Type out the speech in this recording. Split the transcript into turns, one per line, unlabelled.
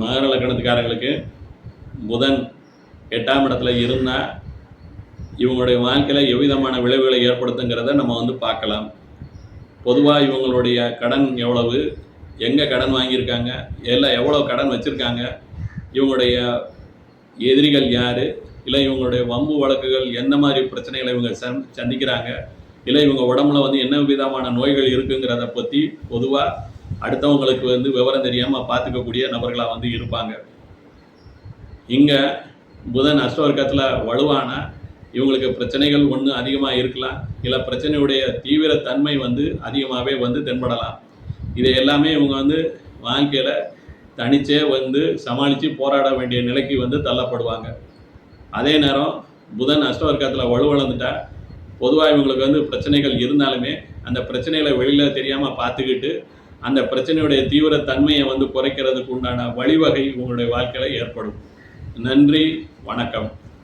மகர லக்கணத்துக்காரங்களுக்கு புதன் எட்டாம் இடத்துல இருந்தால் இவங்களுடைய வாழ்க்கையில் எவ்விதமான விளைவுகளை ஏற்படுத்துங்கிறத நம்ம வந்து பார்க்கலாம். பொதுவாக இவங்களுடைய கடன் எவ்வளவு எங்கே கடன் வாங்கியிருக்காங்க எல்லாம் எவ்வளோ கடன் வச்சுருக்காங்க இவங்களுடைய எதிரிகள் யார் இல்லை இவங்களுடைய வம்பு வழக்குகள் என்ன மாதிரி பிரச்சனைகளை இவங்க சந் சந்திக்கிறாங்க இல்லை இவங்க உடம்புல வந்து என்ன விதமான நோய்கள் இருக்குங்கிறத பற்றி பொதுவாக அடுத்தவங்களுக்கு வந்து விவரம் தெரியாமல் பார்த்துக்கக்கூடிய நபர்களாக வந்து இருப்பாங்க. இங்கே புதன் அஷ்டவர்க்கத்தில் வலுவான இவங்களுக்கு பிரச்சனைகள் ஒன்று அதிகமாக இருக்கலாம் இல்லை பிரச்சனையுடைய தீவிர தன்மை வந்து அதிகமாகவே வந்து தென்படலாம். இதை எல்லாமே இவங்க வந்து வாழ்க்கையில் தனிச்சே வந்து சமாளித்து போராட வேண்டிய நிலைக்கு வந்து தள்ளப்படுவாங்க. அதே நேரம் புதன் அஷ்டவர்க்கத்தில் வலுவளந்துட்டால் பொதுவாக இவங்களுக்கு வந்து பிரச்சனைகள் இருந்தாலுமே அந்த பிரச்சனைகளை வெளியில் தெரியாமல் பார்த்துக்கிட்டு அந்த பிரச்சனையுடைய தீவிர தன்மையை வந்து குறைக்கிறதுக்கு உண்டான வழிவகை உங்களுடைய வாழ்க்கையில் ஏற்படும். நன்றி வணக்கம்.